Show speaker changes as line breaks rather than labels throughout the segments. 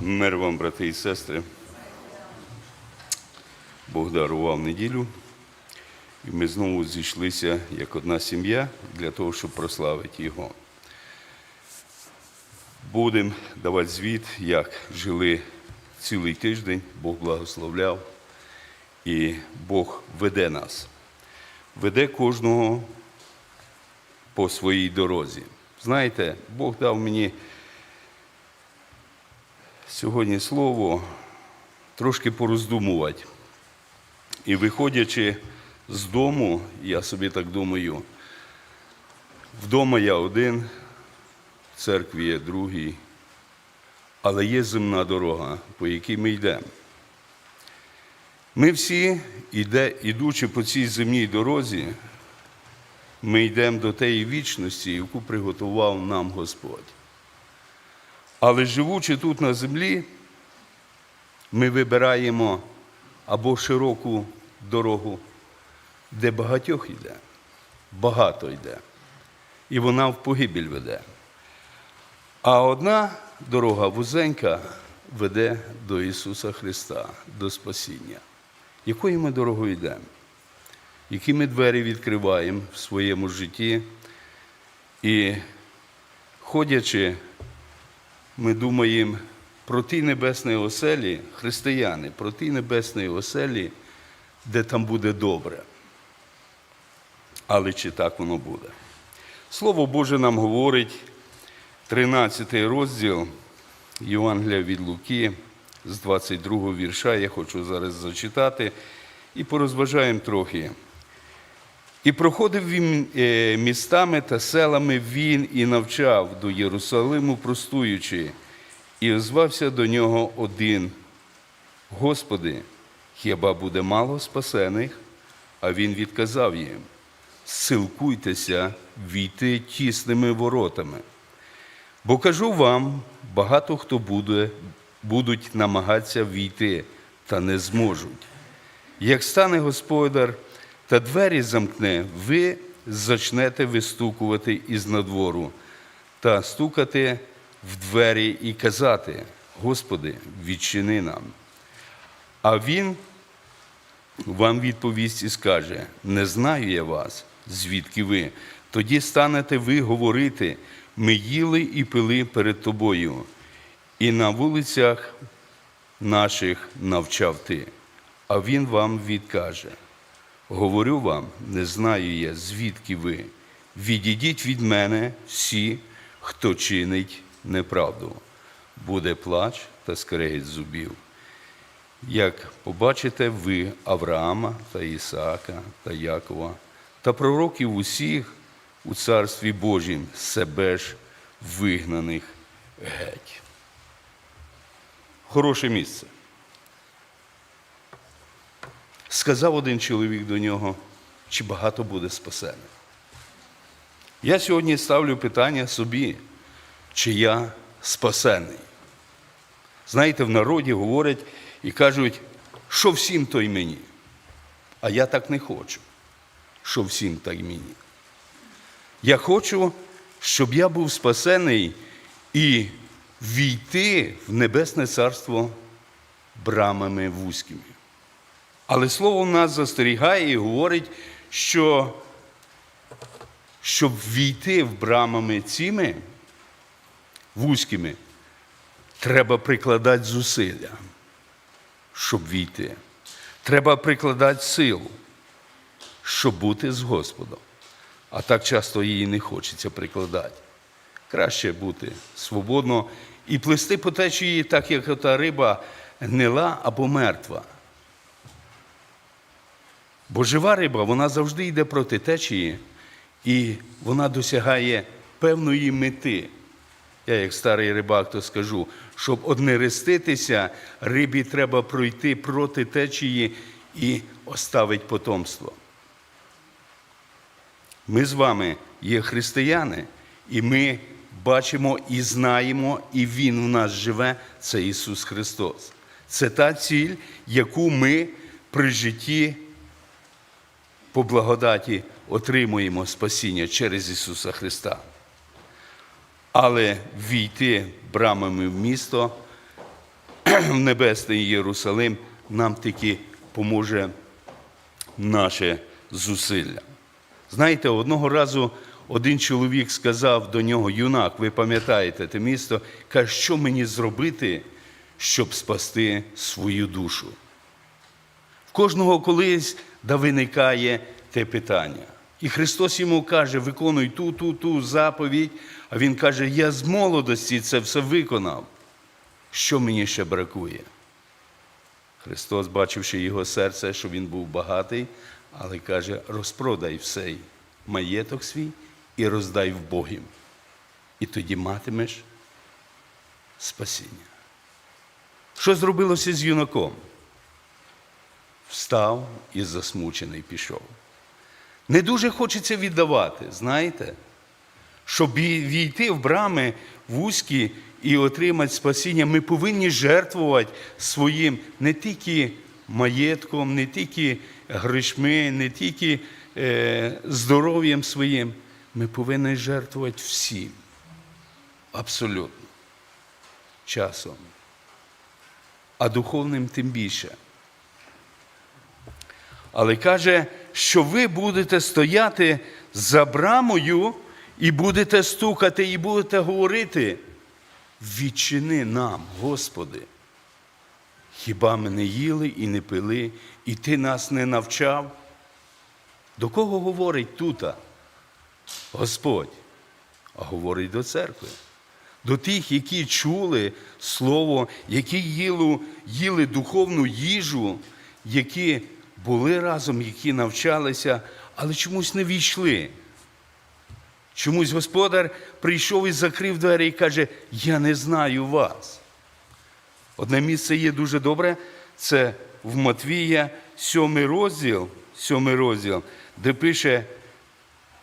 Мир вам, брати і сестри. Бог дарував неділю, і ми знову зійшлися як одна сім'я для того, щоб прославити Його. Будемо давати звіт, як жили цілий тиждень, Бог благословляв, і Бог веде нас, веде кожного по своїй дорозі. Знаєте, Бог дав мені сьогодні слово трошки пороздумувати. І виходячи з дому, я собі так думаю, вдома я один, в церкві є другий, але є земна дорога, по якій ми йдемо. Ми всі, іде, ідучи по цій земній дорозі, ми йдемо до тієї вічності, яку приготував нам Господь. Але живучи тут на землі, ми вибираємо або широку дорогу, де багатьох йде, багато йде, і вона в погибель веде. А одна дорога вузенька веде до Ісуса Христа, до спасіння. Якою ми дорогою йдемо? Які ми двері відкриваємо в своєму житті? І ходячи ми думаємо про ті небесні оселі, християни, про ті небесні оселі, де там буде добре. Але чи так воно буде? Слово Боже нам говорить, 13 розділ Євангелія від Луки з 22 вірша, я хочу зараз зачитати, і порозважаємо трохи. І проходив він е, містами та селами він і навчав до Єрусалиму, простуючи, і озвався до нього один. Господи, хіба буде мало спасених? А він відказав їм: Силкуйтеся війти тісними воротами. Бо кажу вам, багато хто буде, будуть намагатися війти, та не зможуть. Як стане господар та двері замкне, ви зачнете вистукувати із надвору та стукати в двері і казати: Господи, відчини нам. А він вам відповість і скаже: Не знаю я вас, звідки ви. Тоді станете ви говорити, ми їли і пили перед тобою, і на вулицях наших навчав ти. А він вам відкаже. Говорю вам, не знаю я, звідки ви. Відійдіть від мене всі, хто чинить неправду. Буде плач та скрегіт зубів. Як побачите ви Авраама та Ісаака та Якова та пророків усіх у Царстві Божім себе ж вигнаних геть. Хороше місце. Сказав один чоловік до нього, чи багато буде спасених. Я сьогодні ставлю питання собі, чи я спасений. Знаєте, в народі говорять і кажуть, що всім то й мені. А я так не хочу, що всім так мені. Я хочу, щоб я був спасений і війти в Небесне Царство брамами вузькими. Але слово нас застерігає і говорить, що щоб війти в брамами цими вузькими, треба прикладати зусилля, щоб війти. Треба прикладати силу, щоб бути з Господом. А так часто її не хочеться прикладати. Краще бути свободно і плисти по течії, так як та риба гнила або мертва. Бо жива риба, вона завжди йде проти течії, і вона досягає певної мети. Я, як старий рибак, то скажу, щоб однереститися, рибі треба пройти проти течії і оставить потомство. Ми з вами є християни, і ми бачимо і знаємо, і Він в нас живе це Ісус Христос. Це та ціль, яку ми при житті по благодаті отримуємо спасіння через Ісуса Христа. Але війти брамами в місто в Небесний Єрусалим, нам таки поможе наше зусилля. Знаєте, одного разу один чоловік сказав до нього, юнак, ви пам'ятаєте те місто, каже, що мені зробити, щоб спасти свою душу. Кожного колись да виникає те питання. І Христос йому каже, виконуй ту, ту, ту заповідь, а Він каже, я з молодості це все виконав. Що мені ще бракує? Христос, бачивши його серце, що він був багатий, але каже: розпродай всей маєток свій і роздай в Богім. І тоді матимеш спасіння. Що зробилося з юнаком? Встав і засмучений пішов. Не дуже хочеться віддавати, знаєте, щоб війти в брами вузькі і отримати спасіння, ми повинні жертвувати своїм не тільки маєтком, не тільки грішми, не тільки е, здоров'ям своїм. Ми повинні жертвувати всім. Абсолютно. Часом. А духовним тим більше. Але каже, що ви будете стояти за брамою і будете стукати, і будете говорити, відчини нам, Господи. Хіба ми не їли і не пили, і Ти нас не навчав? До кого говорить тута? Господь, а говорить до церкви. До тих, які чули Слово, які їли, їли духовну їжу, які були разом, які навчалися, але чомусь не війшли. Чомусь господар прийшов і закрив двері і каже: Я не знаю вас. Одне місце є дуже добре, це в Матвія, сьомий розділ, сьомий розділ, де пише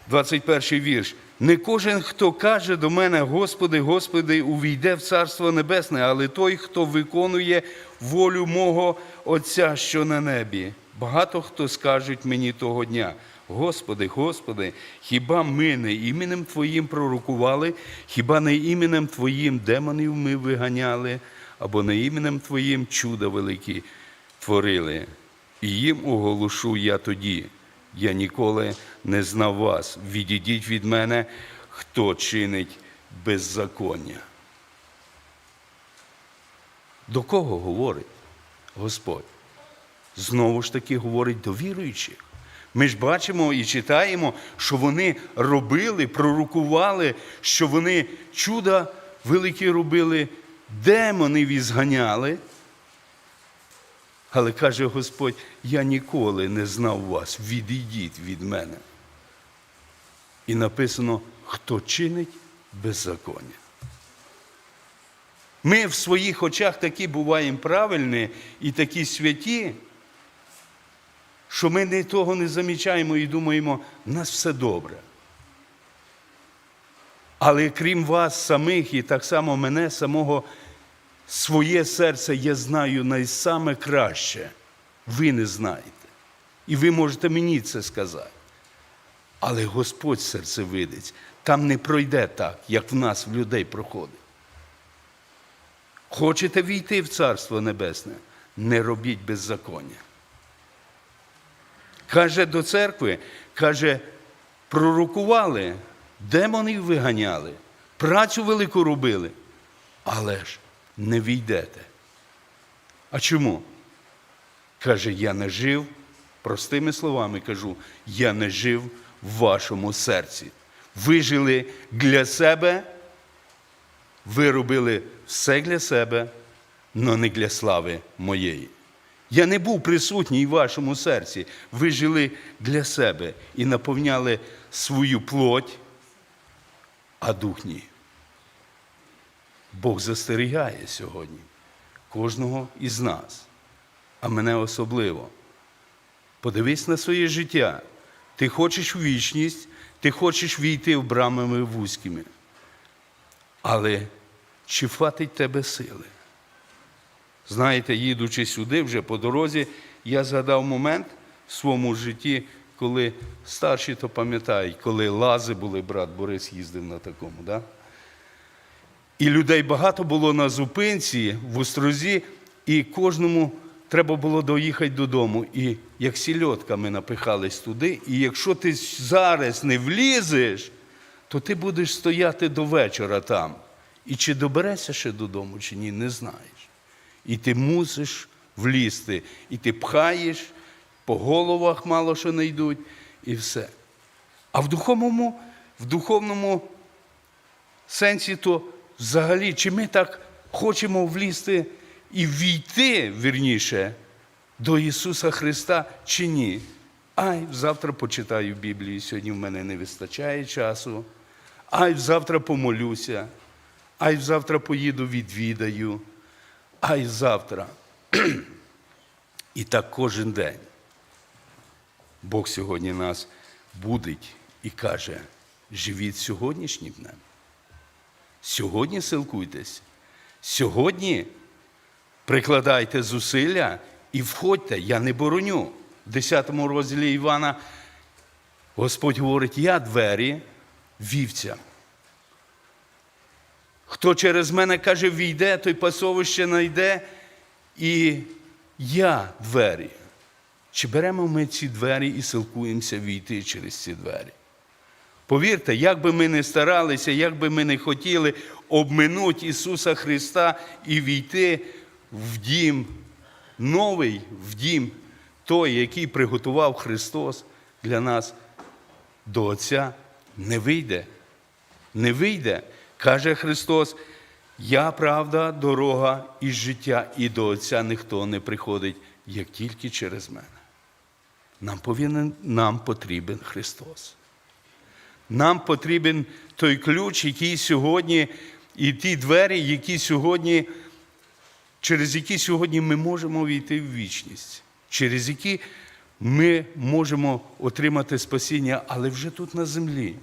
21 вірш. Не кожен, хто каже до мене, Господи, Господи, увійде в Царство Небесне, але той, хто виконує волю мого Отця, що на небі. Багато хто скажуть мені того дня. Господи, Господи, хіба ми не іменем Твоїм пророкували, хіба не іменем Твоїм демонів ми виганяли, або не іменем Твоїм чуда великі творили? І їм оголошу я тоді. Я ніколи не знав вас. Відійдіть від мене, хто чинить беззаконня. До кого говорить Господь? Знову ж таки говорить до віруючих. Ми ж бачимо і читаємо, що вони робили, пророкували, що вони чуда великі робили, демонів ізганяли. Але каже Господь, я ніколи не знав вас, відійдіть від мене. І написано, хто чинить беззаконня. Ми в своїх очах такі буваємо правильні і такі святі, що ми не того не замічаємо і думаємо, в нас все добре. Але крім вас самих, і так само мене, самого, своє серце я знаю найсаме краще. Ви не знаєте. І ви можете мені це сказати. Але Господь серцевидець там не пройде так, як в нас, в людей проходить. Хочете війти в Царство Небесне, не робіть беззаконня. Каже до церкви, каже, пророкували, демонів виганяли, працю велику робили, але ж не війдете. А чому? Каже, я не жив, простими словами кажу, я не жив в вашому серці. Ви жили для себе, ви робили все для себе, але не для слави моєї. Я не був присутній в вашому серці. Ви жили для себе і наповняли свою плоть, а дух ні. Бог застерігає сьогодні кожного із нас, а мене особливо. Подивись на своє життя. Ти хочеш вічність, ти хочеш війти в брамами вузькими. Але чи хватить тебе сили? Знаєте, їдучи сюди, вже по дорозі, я згадав момент в своєму житті, коли старші то пам'ятають, коли лази були, брат Борис їздив на такому. Да? І людей багато було на зупинці в Острозі, і кожному треба було доїхати додому. І як сільотка ми напихались туди, і якщо ти зараз не влізеш, то ти будеш стояти до вечора там. І чи доберешся ще додому, чи ні, не знаєш. І ти мусиш влізти. І ти пхаєш, по головах мало що не йдуть, і все. А в духовному, в духовному сенсі, то взагалі, чи ми так хочемо влізти і війти, вірніше, до Ісуса Христа, чи ні? Ай, завтра почитаю Біблію, сьогодні в мене не вистачає часу. Ай, завтра помолюся. Ай, завтра поїду відвідаю. Ай, завтра. І так кожен день. Бог сьогодні нас будить і каже: живіть сьогоднішнім днем. Сьогодні силкуйтесь. Сьогодні прикладайте зусилля і входьте, я не бороню. В 10 розділі Івана Господь говорить: я двері вівця. Хто через мене каже, війде, той пасовище найде, і я двері. Чи беремо ми ці двері і силкуємося війти через ці двері? Повірте, як би ми не старалися, як би ми не хотіли обминути Ісуса Христа і війти в дім новий, в дім той, який приготував Христос для нас, до Отця не вийде. Не вийде. Каже Христос, я правда, дорога і життя, і до Отця ніхто не приходить, як тільки через мене. Нам повинен, нам потрібен Христос. Нам потрібен той ключ, який сьогодні, і ті двері, які сьогодні, через які сьогодні ми можемо війти в вічність, через які ми можемо отримати спасіння, але вже тут на землі.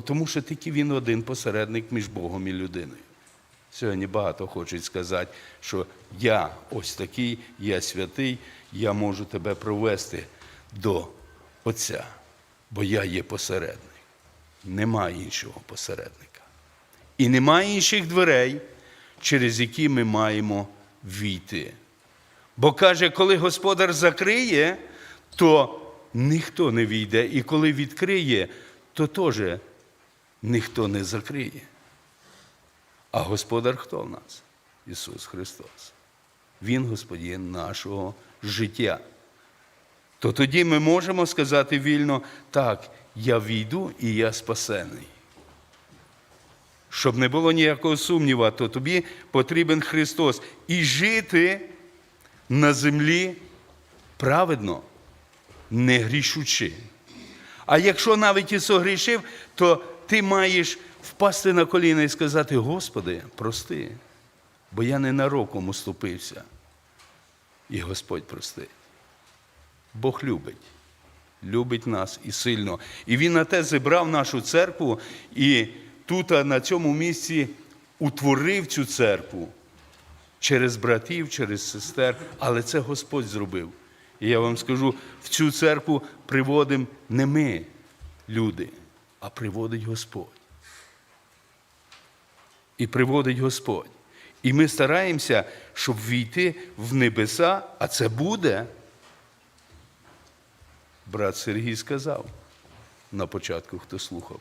Тому що тільки він один посередник між Богом і людиною. Сьогодні багато хочуть сказати, що я ось такий, я святий, я можу тебе провести до Отця, бо я є посередник. Немає іншого посередника. І немає інших дверей, через які ми маємо війти. Бо каже, коли господар закриє, то ніхто не війде, і коли відкриє, то теж ніхто не закриє. А господар хто в нас? Ісус Христос. Він Господин нашого життя. То тоді ми можемо сказати вільно, так, я війду і я спасений. Щоб не було ніякого сумніва, то тобі потрібен Христос. І жити на землі праведно, не грішучи. А якщо навіть і согрішив, то ти маєш впасти на коліна і сказати: Господи, прости, бо я ненароком уступився. І Господь простить. Бог любить, любить нас і сильно. І Він на те зібрав нашу церкву і тут, на цьому місці, утворив цю церкву через братів, через сестер, але це Господь зробив. І я вам скажу, в цю церкву приводимо не ми, люди, а приводить Господь. І приводить Господь. І ми стараємося, щоб війти в небеса, а це буде. Брат Сергій сказав на початку, хто слухав,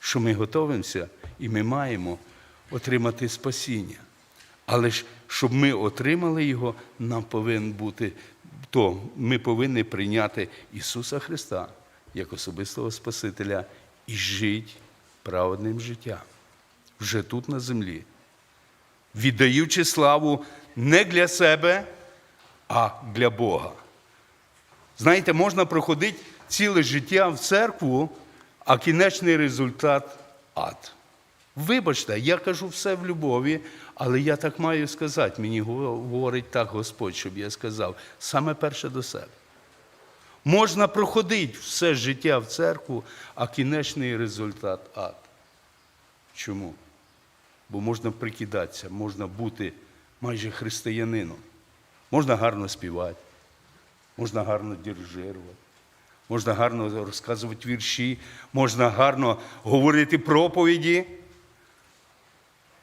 що ми готовимося і ми маємо отримати спасіння. Але ж, щоб ми отримали його, нам повинен бути, то ми повинні прийняти Ісуса Христа як особистого Спасителя і жити праведним життям вже тут на землі, віддаючи славу не для себе, а для Бога. Знаєте, можна проходити ціле життя в церкву, а кінечний результат ад. Вибачте, я кажу все в любові, але я так маю сказати. Мені говорить так Господь, щоб я сказав, саме перше до себе. Можна проходити все життя в церкву, а кінечний результат ад. Чому? Бо можна прикидатися, можна бути майже християнином. Можна гарно співати, можна гарно дирижувати, можна гарно розказувати вірші, можна гарно говорити проповіді,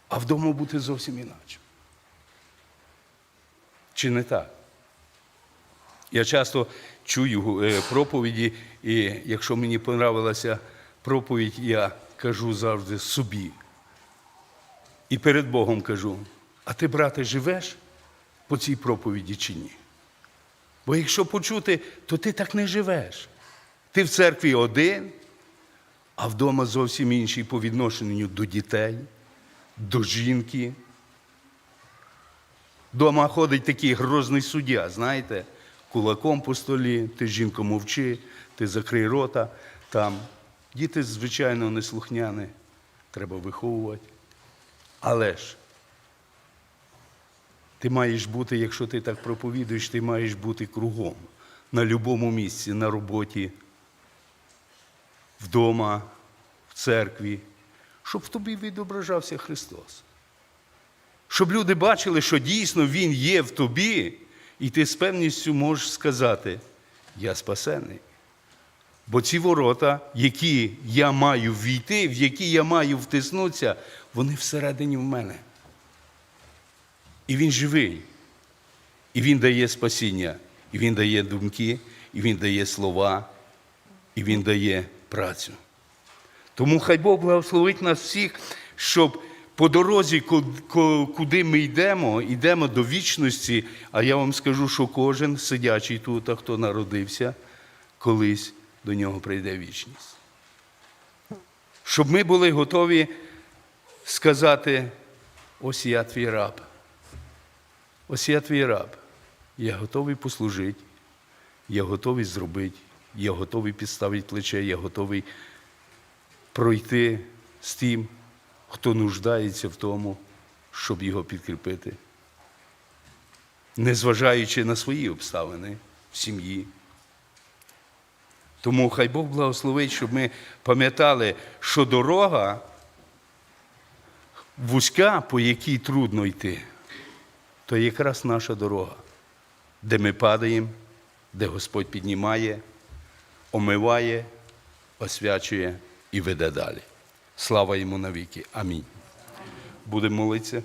а вдома бути зовсім іначе. Чи не так? Я часто чую е, проповіді, і якщо мені понравилася проповідь, я кажу завжди собі. І перед Богом кажу: а ти, брате, живеш по цій проповіді чи ні? Бо якщо почути, то ти так не живеш. Ти в церкві один, а вдома зовсім інший по відношенню до дітей, до жінки. Дома ходить такий грозний суддя, знаєте, кулаком по столі, ти жінко мовчи, ти закрий рота. Там діти, звичайно, неслухняні, треба виховувати. Але ж ти маєш бути, якщо ти так проповідуєш, ти маєш бути кругом, на будь-якому місці, на роботі, вдома, в церкві, щоб в тобі відображався Христос. Щоб люди бачили, що дійсно Він є в тобі, і ти з певністю можеш сказати, я спасений. Бо ці ворота, які я маю війти, в які я маю втиснутися, вони всередині в мене. І він живий. І він дає спасіння, і він дає думки, і він дає слова, і він дає працю. Тому хай Бог благословить нас всіх, щоб по дорозі, ку- ку- куди ми йдемо, йдемо до вічності, а я вам скажу, що кожен сидячий тут, а хто народився, колись до нього прийде вічність. Щоб ми були готові сказати: ось я твій раб. Ось я твій раб. Я готовий послужити, я готовий зробити, я готовий підставити плече, я готовий пройти з тим, хто нуждається в тому, щоб його підкріпити. Незважаючи на свої обставини в сім'ї. Тому хай Бог благословить, щоб ми пам'ятали, що дорога вузька, по якій трудно йти, то якраз наша дорога, де ми падаємо, де Господь піднімає, омиває, освячує і веде далі. Слава йому навіки. Амінь. Будемо молитися.